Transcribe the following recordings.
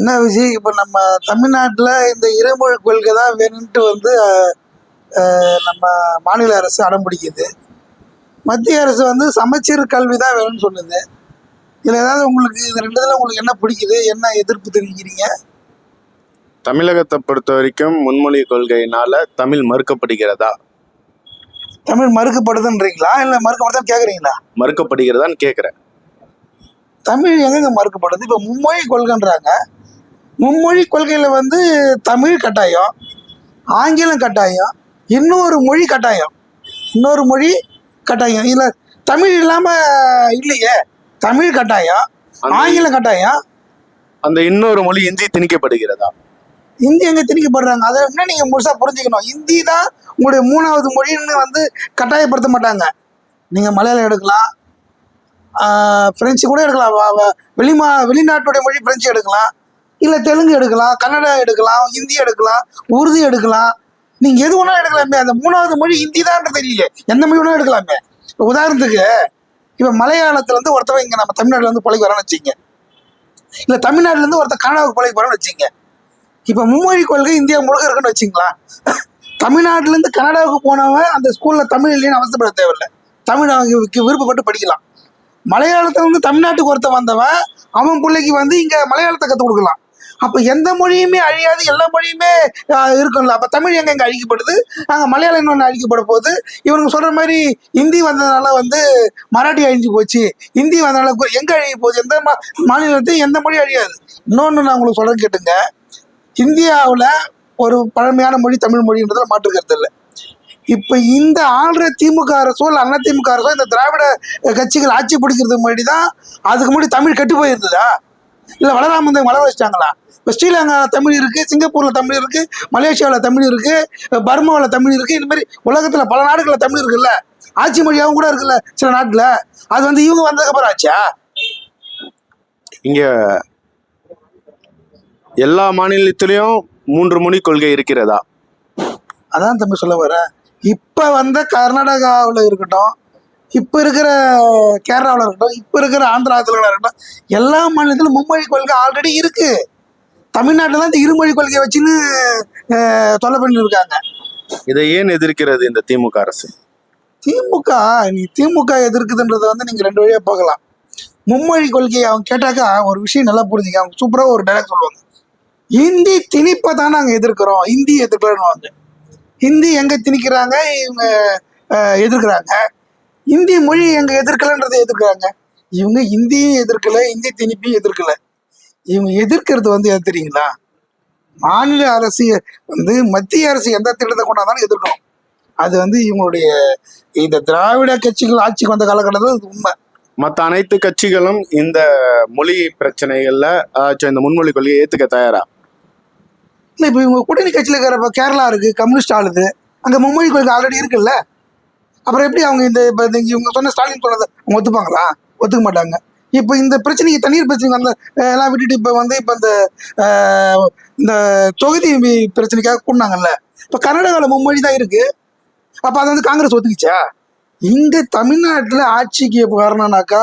என்ன விஷயம்? இப்போ நம்ம தமிழ்நாட்டில் இந்த இருமொழி கொள்கை தான் வேணும்ட்டு வந்து நம்ம மாநில அரசு அடம் பிடிக்குது. மத்திய அரசு வந்து சமச்சீர் கல்வி தான் வேணும்னு சொல்லுது. இதில் ஏதாவது உங்களுக்கு இது ரெண்டுத்துல உங்களுக்கு என்ன பிடிக்குது? என்ன எதிர்ப்பு தெரிவிக்கிறீங்க? தமிழகத்தை பொறுத்த வரைக்கும் முன்மொழி கொள்கையினால தமிழ் மறுக்கப்படுகிறதா? தமிழ் மறுக்கப்படுதுன்றீங்களா? இல்லை மறுக்கப்படுதுன்னு கேட்குறீங்களா மறுக்கப்படுகிறதான்னு கேட்குறேன் தமிழ் எங்கெங்க மறுக்கப்படுது? இப்போ மும்மொழி கொள்கைன்றாங்க. மும்மொழி கொள்கையில் வந்து தமிழ் கட்டாயம் ஆங்கிலம் கட்டாயம் இன்னொரு மொழி கட்டாயம். இன்னொரு மொழி கட்டாயம். இதில் தமிழ் இல்லாமல் இல்லையே. தமிழ் கட்டாயம் ஆங்கிலம் கட்டாயம். அந்த இன்னொரு மொழி இந்தி திணிக்கப்படுகிறதா? ஹிந்தி எங்கே திணிக்கப்படுறாங்க? அதை என்ன நீங்கள் முழுசாக புரிஞ்சுக்கணும். ஹிந்தி தான் உங்களுடைய மூணாவது மொழின்னு வந்து கட்டாயப்படுத்த மாட்டாங்க. நீங்கள் மலையாளம் எடுக்கலாம். ஆஹ் பிரெஞ்சு கூட எடுக்கலாம். வெளிமா வெளிநாட்டுடைய மொழி பிரெஞ்சு எடுக்கலாம். இல்லை தெலுங்கு எடுக்கலாம் கன்னடா எடுக்கலாம் ஹிந்தி எடுக்கலாம் உருது எடுக்கலாம். நீங்கள் எது ஒன்றா எடுக்கலாமே அந்த மூணாவது மொழி ஹிந்தி தான் தெரியல எந்த மொழி ஒன்றா எடுக்கலாமே. இப்போ உதாரணத்துக்கு இப்போ மலையாளத்துலேருந்து ஒருத்தவன் இங்கே நம்ம தமிழ்நாட்டிலேருந்து பழகி வரான்னு வச்சுங்க இல்லை தமிழ்நாட்டிலேருந்து ஒருத்தன் கனடாவுக்கு பழகி வரான்னு வச்சுங்க இப்போ மும்மொழி கொள்கை இந்தியா முழுக்க இருக்குன்னு வச்சுங்களா தமிழ்நாட்டிலேருந்து கனடாவுக்கு போனவன் அந்த ஸ்கூலில் தமிழ் இல்லைன்னு அவசரப்பட தேவையில்லை. தமிழ் அவங்க விருப்பப்பட்டு படிக்கலாம். மலையாளத்துல இருந்து தமிழ்நாட்டுக்கு ஒருத்தன் வந்தவன் அவன் பிள்ளைக்கு வந்து இங்கே மலையாளத்தை கற்றுக் கொடுக்கலாம். அப்போ எந்த மொழியுமே அழியாது எல்லா மொழியுமே இருக்கும்ல. அப்போ தமிழ் எங்கே எங்கே அழிக்கப்படுது? அங்கே மலையாளம் இன்னொன்று அழிக்கப்பட போகுது. இவனுங்க சொல்கிற மாதிரி ஹிந்தி வந்ததுனால வந்து மராட்டி அழிஞ்சு போச்சு. ஹிந்தி வந்ததுனால எங்கே அழிய போகுது? எந்த மா மாநிலத்தையும் எந்த மொழி அழியாது? இன்னொன்று நான் உங்களுக்கு சொல்ல கேட்டுங்க. இந்தியாவில் ஒரு பழமையான மொழி தமிழ் மொழின்றதில் மாற்றுக்கிறது இல்லை. இப்போ இந்த ஆள்ற திமுக அரசோ இல்லை அண்ணா திமுக அரசோ இந்த திராவிட கட்சிகள் ஆட்சி பிடிக்கிறதுக்கு முன்னாடி தான் அதுக்கு முன்னாடி தமிழ் கெட்டு போயிருந்ததா? இல்லை வளராம வளர வச்சிட்டாங்களா? இப்போ ஸ்ரீலங்கா தமிழ் இருக்குது சிங்கப்பூரில் தமிழ் இருக்குது மலேசியாவில் தமிழ் இருக்குது பர்மாவில் தமிழ் இருக்குது இந்த மாதிரி உலகத்தில் பல நாடுகளில் தமிழ் இருக்குல்ல? ஆட்சி மொழியாகவும் கூட இருக்குல்ல சில நாட்டில்? அது வந்து இவங்க வந்ததுக்கப்புறம் ஆச்சா? இங்க எல்லா மாநிலத்திலையும் மூன்று மொழி கொள்கை இருக்கிறதா? அதான் தம்பி சொல்ல வரேன் இப்போ வந்த கர்நாடகாவில் இருக்கட்டும் இப்போ இருக்கிற கேரளாவில் இருக்கட்டும் இப்போ இருக்கிற ஆந்திரா தெலுங்கானா இருக்கட்டும் எல்லா மாநிலத்திலும் மும்மொழி கொள்கை ஆல்ரெடி இருக்கு. தமிழ்நாட்டில் தான் இந்த இருமொழி கொள்கையை வச்சுன்னு தொல்லை பண்ணிட்டு இருக்காங்க இதை ஏன் எதிர்க்கிறது இந்த திமுக அரசு? திமுக நீ திமுக எதிர்க்குதுன்றதை வந்து நீங்கள் ரெண்டு வழியாக பார்க்கலாம். மும்மொழி கொள்கையை அவங்க கேட்டாக்கா ஒரு விஷயம் நல்லா புரிஞ்சுக்க அவங்க சூப்பராக ஒரு டைலாக் சொல்லுவாங்க. ஹிந்தி திணிப்பை தான் நாங்கள் எதிர்க்கிறோம் ஹிந்தி எதிர்க்கிறோம் ஹிந்தி எங்கே திணிக்கிறாங்க இவங்க எதிர்க்கிறாங்க. ஹிந்தி மொழி எங்க எதிர்க்கலன்றதை எதிர்க்கிறாங்க. இவங்க ஹிந்தியும் எதிர்க்கல ஹிந்தி திணிப்பையும் எதிர்க்கல. இவங்க எதிர்க்கிறது வந்து எது தெரியுங்களா? மாநில அரசு வந்து மத்திய அரசு எந்த திட்டத்தை கொண்டாந்தாலும் எதிர்க்கணும். அது வந்து இவங்களுடைய இந்த திராவிட கட்சிகள் ஆட்சிக்கு வந்த காலகட்டத்தில் அது உண்மை. மற்ற அனைத்து கட்சிகளும் இந்த மொழி பிரச்சனைகள்ல இந்த முன்மொழி கொள்கையை ஏத்துக்க தயாரா? இல்லை இப்போ இவங்க கூட்டணி கட்சியில் இருக்கிற இப்போ கேரளா இருக்கு கம்யூனிஸ்ட் ஆளுது. அங்கே மும்மொழி கொள்கை ஆல்ரெடி இருக்குல்ல? அப்புறம் எப்படி அவங்க இந்த இப்போ இந்த இவங்க சொன்ன ஸ்டாலின் சொன்னதை அவங்க ஒத்துப்பாங்களா? ஒத்துக்க மாட்டாங்க. இப்போ இந்த பிரச்சனைக்கு தண்ணீர் பிரச்சனைக்கு வந்த எல்லாம் விட்டுட்டு இப்போ வந்து இப்போ இந்த இந்த தொகுதி பிரச்சனைக்காக கூடினாங்கல்ல. இப்போ கர்நாடகாவில் மும்மொழி தான் இருக்குது அப்போ அதை வந்து காங்கிரஸ் ஒத்துக்கிச்சா? இங்கே தமிழ்நாட்டில் ஆட்சிக்கு வரணும்னாக்கா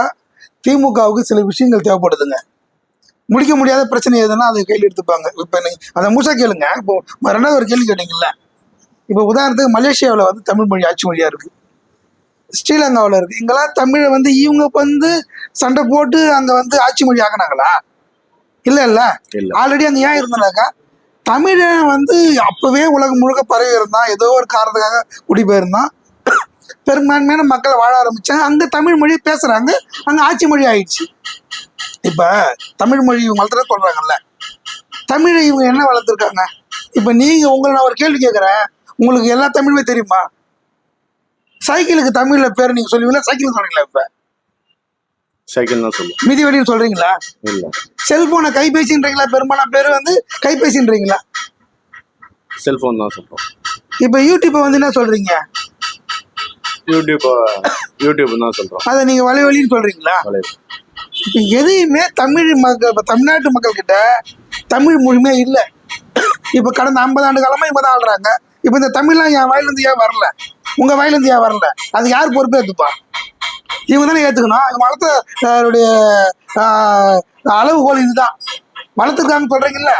திமுகவுக்கு சில விஷயங்கள் தேவைப்படுதுங்க. முடிக்க முடியாத பிரச்சனை எதுனா அதை கையில் எடுத்துப்பாங்க. இப்போ நீங்கள் அதை முழுசாக கேளுங்க. இப்போ ரெண்டாவது ஒரு கேள்வி கேட்டீங்கல்ல. இப்போ உதாரணத்துக்கு மலேசியாவில் வந்து தமிழ் மொழி ஆட்சி மொழியாக இருக்குது ஸ்ரீலங்காவில் இருக்குது இங்கெல்லாம் தமிழை வந்து இவங்க வந்து சண்டை போட்டு அங்கே வந்து ஆட்சி மொழி ஆக்குனாங்களா? இல்லை இல்லை. ஆல்ரெடி அங்கே ஏன் இருந்தாக்கா தமிழன் வந்து அப்போவே உலகம் முழுக்க பரவி இருந்தான். ஏதோ ஒரு காரணத்துக்காக குடிபெயர்ந்தான் பெரும்பான்மையான மக்கள் வாழ ஆரம்பிச்சாங்க. அங்கே தமிழ் மொழி பேசுகிறாங்க அங்கே ஆட்சி மொழி ஆயிடுச்சு. இப்போ தமிழ் மொழி இவங்க வளர்த்துற சொல்கிறாங்கல்ல தமிழை இவங்க என்ன வளர்த்துருக்காங்க? இப்போ நீங்கள் உங்களை நான் ஒரு கேள்வி கேட்குறேன் உங்களுக்கு எல்லா தமிழுமே தெரியுமா? சைக்கிளுக்கு தமிழில் பேர் நீங்கள் சொல்லுவீங்களா? சைக்கிள் சொல்கிறீங்களா இப்போ? சைக்கிள் தான் சொல்லுவோம். மிதிவெளின்னு சொல்கிறீங்களா இல்ல. செல்போனை கைபேசின்றீங்களா? பெரும்பாலான பேர் வந்து கைபேசின்றீங்களா? செல்போன் தான் சொல்றோம். இப்போ யூடியூப்பை வந்து என்ன சொல்கிறீங்க யூடியூப் யூடியூப் தான் சொல்றோம். அதை நீங்கள் வலைவலின்னு சொல்கிறீங்களா வலைவு. இப்போ எதையுமே தமிழ் மக்கள் இப்போ தமிழ்நாட்டு மக்கள்கிட்ட தமிழ் முழுமையாக இல்லை. இப்போ கடந்த ஐம்பது ஆண்டு காலமாக இவங்க தான் ஆள்றாங்க. இப்போ இந்த தமிழ்லாம் என் வாயிலேருந்து ஏன் வரல? உங்கள் வாயிலேருந்து ஏன் வரல? அது யார் பொறுப்பேற்றுப்பா இவங்க தானே ஏற்றுக்கணும் இவங்க வளர்த்த அளவுகோல் இதுதான். வளர்த்துருக்காங்கன்னு சொல்றீங்கல்ல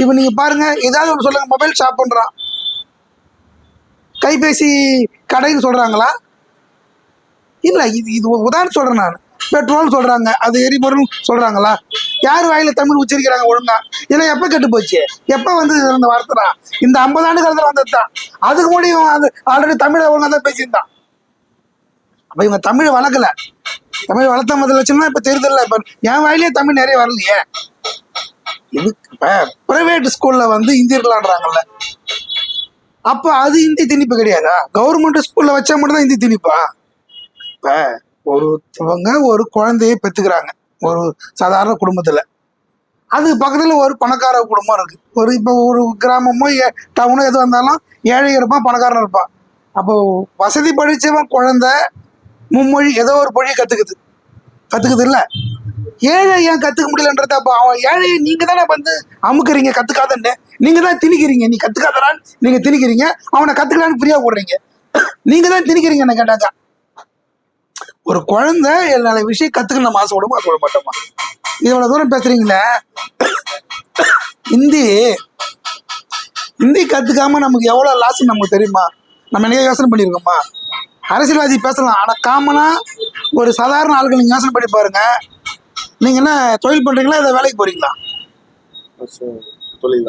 இப்போ நீங்க பாருங்க ஏதாவது ஒன்று சொல்லுங்க. மொபைல் ஷாப் பண்றான். கைபேசி கடைன்னு சொல்றாங்களா? இல்ல இது இது உதாரணம் சொல்றேன் நான். பெட்ரோல் சொல்றாங்க அது எரிபொருள் சொல்றாங்களா? யார் வாயில தமிழ் உச்சரிக்கிறாங்க ஒழுங்கா? இதெல்லாம் எப்ப கெட்டு போச்சு? எப்ப வந்து இந்த வார்த்தை இந்த ஐம்பது ஆண்டு காலத்தில் வந்தது தான் அதுக்கு முன்னாடி அது ஆல்ரெடி தமிழை ஒழுங்காக தான் பேசியிருந்தான். அப்ப இவங்க தமிழை வளர்க்கல. தமிழ் வளர்த்த முதல் லட்சம்னா இப்போ தெரிதல்ல இப்ப என் வாயிலே தமிழ் நிறைய வரலையே. இது இப்போ பிரைவேட் ஸ்கூல்ல வந்து இந்தி இருக்கலான்றாங்கல்ல அப்ப அது இந்தி திணிப்பு கிடையாதா? கவர்மெண்ட் ஸ்கூல்ல வச்சா மட்டும் தான் இந்தி திணிப்பா? இப்போ ஒருத்தவங்க ஒரு குழந்தையை பெற்றுக்கிறாங்க. ஒரு சாதாரண குடும்பத்தில். அது பக்கத்தில் ஒரு பணக்கார குடும்பம் இருக்குது ஒரு இப்போ ஒரு கிராமமோ ஏ- டவுனோ எது வந்தாலும் ஏழை இருப்பான் பணக்காரன் இருப்பான் அப்போ வசதி படித்தவன் குழந்த மும்மொழி ஏதோ ஒரு மொழி கற்றுக்குது கற்றுக்குது இல்லை? ஏழை ஏன் கற்றுக்க முடியலன்றத அப்போ அவன் ஏழையை நீங்கள் தானே வந்து அமுக்குறீங்க கற்றுக்காதன்னு நீங்கள் தான் திணிக்கிறீங்க. நீ கற்றுக்காதடான்னு நீங்கள் திணிக்கிறீங்க. அவனை கற்றுக்கலான்னு ஃப்ரீயாக போடுறீங்க நீங்கள் தான் திணிக்கிறீங்க என்ன கேட்டாக்கா. ஒரு குழந்தை எல்லா விஷயம் கத்துக்க நம்ம ஆசைப்படுமா ஆசைப்பட மாட்டோமா இவ்வளவு தூரம் பேசுறீங்களே? ஹிந்தி ஹிந்தி கத்துக்காம நமக்கு எவ்வளவு லாஸ் நமக்கு தெரியுமா? நம்ம என்னைய யோசனை பண்ணியிருக்கோமா? அரசியல்வாதி பேசலாம். ஆனா காமனா ஒரு சாதாரண ஆட்கள் நீங்க யோசனை பண்ணி பாருங்க. நீங்க என்ன தொழில் பண்றீங்களா? இதை வேலைக்கு போறீங்களா? தொழில்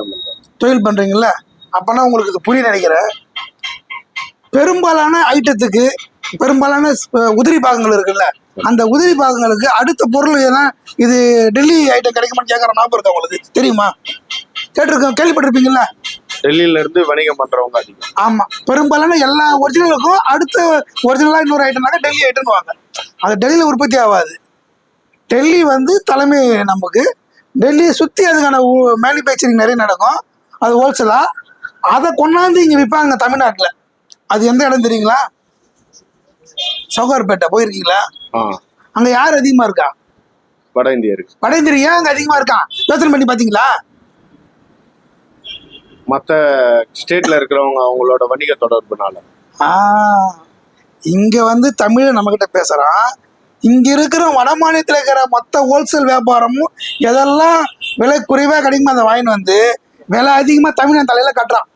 தொழில் பண்றீங்கல்ல? அப்பனா உங்களுக்கு இது புரிய நினைக்கிறேன். பெரும்பாலான ஐட்டத்துக்கு பெரும்பாலான உதிரி பாகங்கள் இருக்குல்ல அந்த உதிரி பாகங்களுக்கு அடுத்த பொருள் எதனா இது டெல்லி ஐட்டம் கிடைக்குமான்னு கேட்குற ஞாபகம் இருக்கா உங்களுக்கு? தெரியுமா? கேட்டிருக்கோம் கேள்விப்பட்டிருப்பீங்கல்ல? டெல்லியில இருந்து வணிகம் பண்றவங்க அதிகம். ஆமா. பெரும்பாலான எல்லா ஒரிஜினலுக்கும் அடுத்த ஒரிஜினலா இன்னொரு ஐட்டம்னாக்க டெல்லி ஐட்டம்னு வாங்க. அது டெல்லியில உற்பத்தி ஆகாது. டெல்லி வந்து தலைமை நமக்கு. டெல்லியை சுத்தி அதுக்கான மேனுஃபேக்சரிங் நிறைய நடக்கும். அது ஹோல்சேலா அதை கொண்டாந்து இங்க விற்பாங்க தமிழ்நாட்டுல. அது எந்த இடம் தெரியுங்களா? சவுகார்பேட்டை போயிருக்கீங்களா? அங்க யார் அதிகமா இருக்கா? வட இந்தியருக்கு வட இந்தியர் ஏன் அங்க அதிகமா இருக்கான் யோசனை பண்ணி பாத்தீங்களா மத்த ஸ்டேட்ல இருக்கிறவங்க அவங்களோட வணிக தொடர்புனால. இங்க வந்து தமிழ் நம்ம கிட்ட பேசுறான். இங்க இருக்கிற வட மாநிலத்தில் இருக்கிற மொத்த ஹோல்சேல் வியாபாரமும் எதெல்லாம் விலை குறைவா கிடைக்குமோ அதை வாங்கிட்டு வந்து விலை அதிகமா தமிழன் தலையில கட்டுறான்.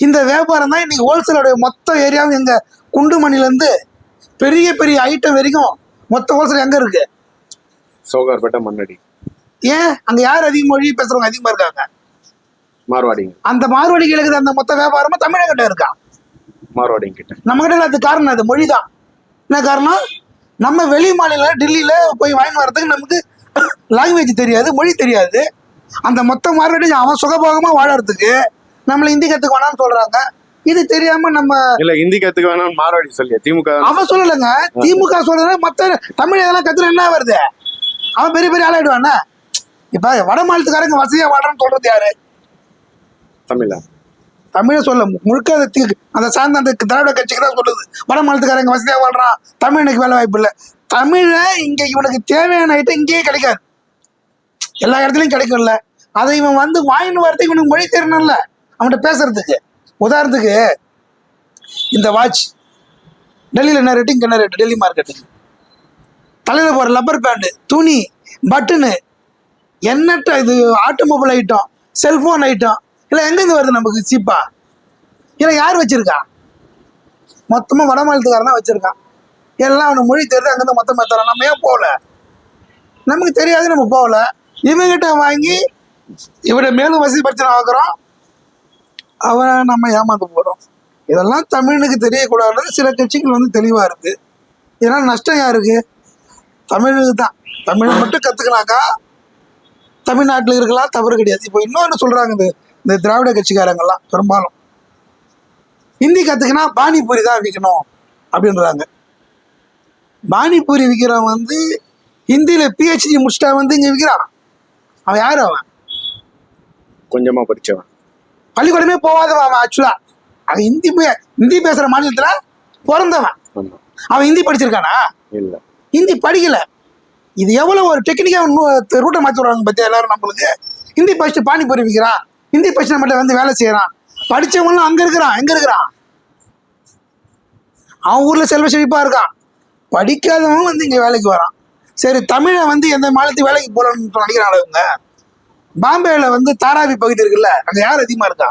இந்த வியாபாரம் தான் இன்னைக்கு ஹோல்சேலோட மொத்த ஏரியாவும் எங்க குண்டுமணில இருந்து பெரிய பெரிய ஐட்டம் வரைக்கும் மொத்த ஹோல்சேல் எங்க இருக்கு? சோகார்பேட்டை மண்ணடி. ஏன்? அங்க யார் அதிக மொழி பேசுறவங்க அதிகமா இருக்காங்க? மார்வாடிங்க. அந்த மார்வாடிகளுக்கு அந்த மொத்த வியாபாரமும் தமிழகிட்ட இருக்கான் மார்வாடிங்க கிட்ட நம்ம கிட்ட அது காரணம் அது மொழி தான் என்ன காரணம்? நம்ம வெளி மாநிலம் டெல்லியில போய் வாங்கி வரதுக்கு நமக்கு லாங்குவேஜ் தெரியாது மொழி தெரியாது. அந்த மொத்த மார்க்கெட்டு அவன் சுகபோகமா வாழறதுக்கு நம்மள ஹிந்தி கத்துக்க வேணாம்னு சொல்றாங்க. இது தெரியாம நம்ம இல்ல ஹிந்தி கத்துக்க வேணாம் மார்வாடி சொல்லியா? திமுக அவன் சொல்லலைங்க. திமுக சொல்றது மத்த தமிழ் இதெல்லாம் கத்துனா என்ன வருது அவன் பெரிய பெரிய ஆளாயிடுவானே? இப்ப வட மாநிலத்துக்காரங்க வசதியா வாழ்றான்னு சொல்றது யாரு? தமிழா? தமிழை சொல்ல முழுக்க அந்த சார்ந்த அந்த திராவிட கட்சிக்கு தான் சொல்லுது. வட மாநிலத்துக்காரங்க வசதியாக வாழ்றான். தமிழனுக்கு வேலை வாய்ப்பு இல்லை. தமிழை இங்க இவனுக்கு தேவையான ஐட்டம் இங்கேயே கிடைக்காது. எல்லா இடத்துலையும் கிடைக்கும்ல. அதை இவன் வந்து வாங்கின்னு வரதுக்கு இவனுக்கு மொழி தெரியணும்ல. அவன்கிட்ட பேசுறதுக்கு உதாரணத்துக்கு இந்த வாட்ச் டெல்லியில் என்ன ரேட்டு இங்கே என்ன ரேட்டு டெல்லி மார்க்கெட்டுக்கு தலையில் போகிற லப்பர் பேண்டு துணி பட்டனு எண்ணற்ற இது ஆட்டோமொபைல் ஐட்டம் செல்ஃபோன் ஐட்டம் இல்லை எங்கேருந்து வருது நமக்கு சீப்பா இல்லை யார் வச்சுருக்கா? மொத்தமாக வட மாநிலத்துக்காரன் தான் வச்சுருக்கான். எல்லாம் அவனுக்கு மொழி தெரியுது அங்கேருந்து மொத்தமாக தரான் நம்ம ஏன் போகல? நமக்கு தெரியாது நம்ம போகல. இவங்கிட்ட வாங்கி இவரை மேலும் வசதி பிரச்சனை ஆக்குறோம் அவன் நம்ம ஏமாந்து போகிறோம் இதெல்லாம் தமிழனுக்கு தெரியக்கூடாதுன்னு சில கட்சிகள் வந்து தெளிவாக இருக்குது ஏன்னா நஷ்டம் யாருக்கு? தமிழுக்கு தான். தமிழ் மட்டும் கற்றுக்கினாக்கா தமிழ்நாட்டில் இருக்கலாம் தவறு கிடையாது. இப்போ இன்னொன்று சொல்கிறாங்க இந்த இந்த திராவிட கட்சிக்காரங்கள்லாம் பெரும்பாலும். ஹிந்தி கற்றுக்கினா பானிபூரி தான் விற்கணும் அப்படின்றாங்க. பானிபூரி விற்கிறவன் வந்து ஹிந்தியில் பிஹெச்டி முடிச்சிட்டா வந்து இங்கே விற்கிறான் அவன் யார் அவன்? கொஞ்சமா படிச்சவன். பள்ளிக்கூடமே போகாதவன் அவன் ஆக்சுவலாக அவன் ஹிந்தி பே- ஹிந்தி பேசுகிற மாநிலத்தில் பிறந்தவன். அவன் ஹிந்தி படிச்சிருக்கானா? இல்ல. ஹிந்தி படிக்கல. இது எவ்வளவு ஒரு டெக்னிக்காக ரூட்டை மாற்றி விடுறாங்க பத்தியா எல்லாரும் நம்மளுக்கு? ஹிந்தி படிச்சுட்டு பானிபூரி விற்கிறான். ஹிந்தி படிச்சு நம்மகிட்ட வந்து வேலை செய்யறான். படிச்சவங்களும் அங்க இருக்கிறான் எங்க இருக்கிறான். அவன் ஊர்ல செல்வ செழிப்பா இருக்கான். படிக்காதவன் வந்து இங்க வேலைக்கு வரான். சரி தமிழை வந்து எந்த மாநிலத்துக்கு வேலைக்கு போகலான்னு நினைக்கிறாங்களே இவங்க? பாம்பேல வந்து தாராவி பகுதி இருக்குல்ல அங்க யார் அதிகமா இருக்கா?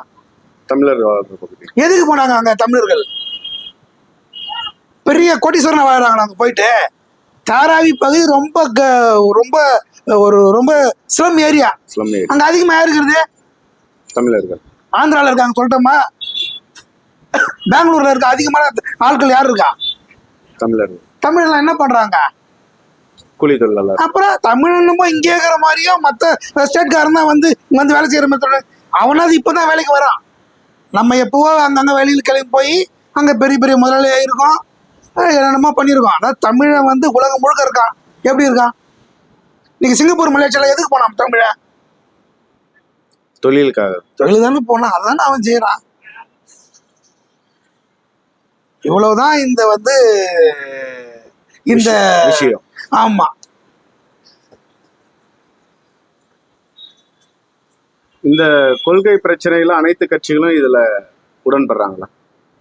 தமிழர் பகுதி. எதுக்கு போனாங்க அங்க தமிழர்கள்? பெரிய கோட்டீஸ்வரன் வாழ்றாங்க அங்க போயிட்டு? தாராவி பகுதி ரொம்ப ரொம்ப ஒரு ரொம்ப ஸ்லம் ஏரியா அங்க அதிகமா இருக்கிறது? தமிழர்கள். ஆந்திரால இருக்காங்க சொல்லட்டோமா? பெங்களூர்ல இருக்க அதிகமான ஆட்கள் யார் இருக்கா? தமிழர்கள். தமிழ்லாம் என்ன பண்றாங்க? கூலி தொழிலாளர் அப்புறம் தமிழ்னுமோ இங்கே இருக்கிற மாதிரியோ மற்ற ஸ்டேட்காரன் தான் வந்து இங்க வந்து வேலை செய்யற மாதிரி அவனாவது இப்பதான் வேலைக்கு வரான். நம்ம எப்பவோ அங்கங்க வெளியில் கிளம்பி போய் அங்க பெரிய பெரிய முதலாளியா இருக்கோம் என்னென்னமோ பண்ணியிருக்கோம். அதாவது தமிழை வந்து உலகம் முழுக்க இருக்கான். எப்படி இருக்கான்? இன்னைக்கு சிங்கப்பூர் மலேசியால எதுக்கு போனான் தமிழை? தொழிலுக்காக. தொழில் தானே போனான். அதானே அவன் செய்யறான். இவ்வளவுதான் இந்த வந்து இந்த விஷயம். ஆமா. இந்த கொள்கை பிரச்சனையில அனைத்து கட்சிகளும் இதுல உடன்படுறாங்களா?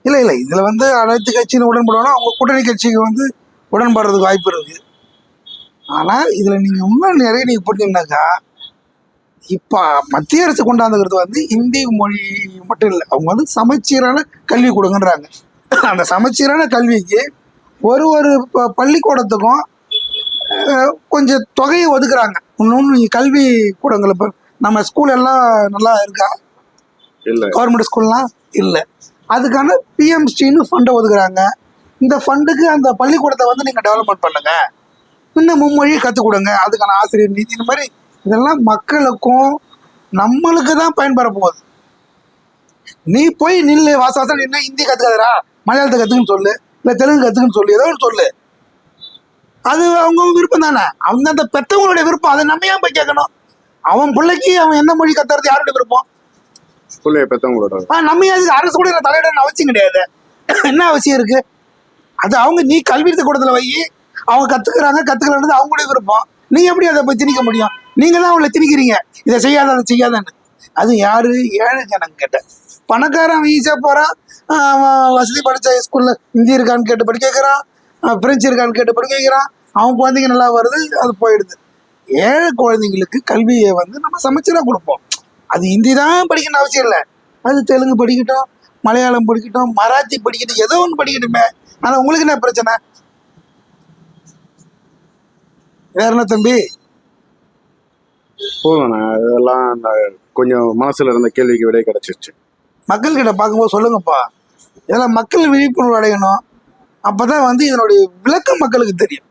இல்ல இல்ல. இதுல வந்து அனைத்து கட்சியும் உடன்படுவாங்க. அவங்க கூட்டணி கட்சிக்கு வந்து உடன்படுறதுக்கு வாய்ப்பு இருக்கு. ஆனா இதுல நீங்க இன்னும் நிறைய நீங்க புரிஞ்சீங்கன்னாக்கா இப்ப மத்திய அரசு கொண்டாந்துக்கிறது வந்து இந்தி மொழி மட்டும் இல்லை. அவங்க வந்து சமச்சீரான கல்வி கொடுங்கன்றாங்க. அந்த சமச்சீரான கல்விக்கு ஒரு ஒரு பள்ளிக்கூடத்துக்கும் கொஞ்சம் தொகையை ஒதுக்குறாங்க. இன்னொன்று கல்வி கூடங்கள் இப்போ நம்ம ஸ்கூல் எல்லாம் நல்லா இருக்கா? இல்ல. கவர்மெண்ட் ஸ்கூல்லாம் இல்லை. அதுக்கான பிஎம்ஸ்டின்னு ஃபண்டை ஒதுக்குறாங்க. இந்த ஃபண்டுக்கு அந்த பள்ளிக்கூடத்தை வந்து நீங்கள் டெவலப்மெண்ட் பண்ணுங்க. இன்னும் மும்மொழி கற்றுக் கொடுங்க. அதுக்கான ஆசிரியர் நிதி இந்த மாதிரி இதெல்லாம் மக்களுக்கும் நம்மளுக்கு தான் பயன்பெற போகுது. நீ போய் நில்லு வாச வாசம் நின்று ஹிந்தி கற்றுக்காதரா மலையாளத்தை கற்றுக்குன்னு சொல்லு. இல்லை தெலுங்கு கற்றுக்குன்னு சொல்லு. ஏதோ ஒன்று சொல்லு. அது அவங்க விருப்பம் தானே? அவங்க அந்த பெற்றவங்களுடைய விருப்பம் அதை நம்ம ஏன் போய் கேட்கணும்? அவன் பிள்ளைக்கு அவன் என்ன மொழி கத்துறது யாருடைய விருப்பம்? பிள்ளைய பெற்றவங்களோட நம்ம அதுக்கு அரசு கூட தலையிடணும் அவசியம் கிடையாது. என்ன அவசியம் இருக்கு? அது அவங்க நீ கல்வி கூடத்துல வை. அவங்க கத்துக்கிறாங்க கத்துக்கலன்றது அவங்களுடைய விருப்பம். நீ எப்படி அதை போய் திணிக்க முடியும்? நீங்க தான் அவங்கள திணிக்கிறீங்க. இதை செய்யாத அதை செய்யாதன்னு. அது யாரு? ஏழை ஜனங்க கேட்ட. பணக்காரன் ஈஸியாக போறான். அவன் வசதி படிச்ச ஸ்கூல்ல ஹிந்தி இருக்கான்னு கேட்டு ஆ, பிரெஞ்சு இருக்கான்னு கேட்டு படிக்க வைக்கிறான் அவன் குழந்தைங்க நல்லா வருது அது போயிடுது. ஏழை குழந்தைங்களுக்கு கல்வியை வந்து நம்ம சமைச்சரா கொடுப்போம். அது ஹிந்தி தான் படிக்கணும்னு அவசியம் இல்லை. அது தெலுங்கு படிக்கட்டும் மலையாளம் படிக்கட்டும் மராத்தி படிக்கட்டும் ஏதோ ஒன்று படிக்கட்டுமே. ஆனால் உங்களுக்கு என்ன பிரச்சனை? வேற என்ன தம்பி? போதும் இதெல்லாம் அந்த கொஞ்சம் மனசுல இருந்த கேள்விக்கு விடை கிடைச்சிருச்சு. மக்கள்கிட்ட பார்க்கும்போது சொல்லுங்கப்பா. இதெல்லாம் மக்கள் விழிப்புணர்வு அடையணும். அப்போ தான் வந்து இதனுடைய விளக்கம் மக்களுக்கு தெரியும்.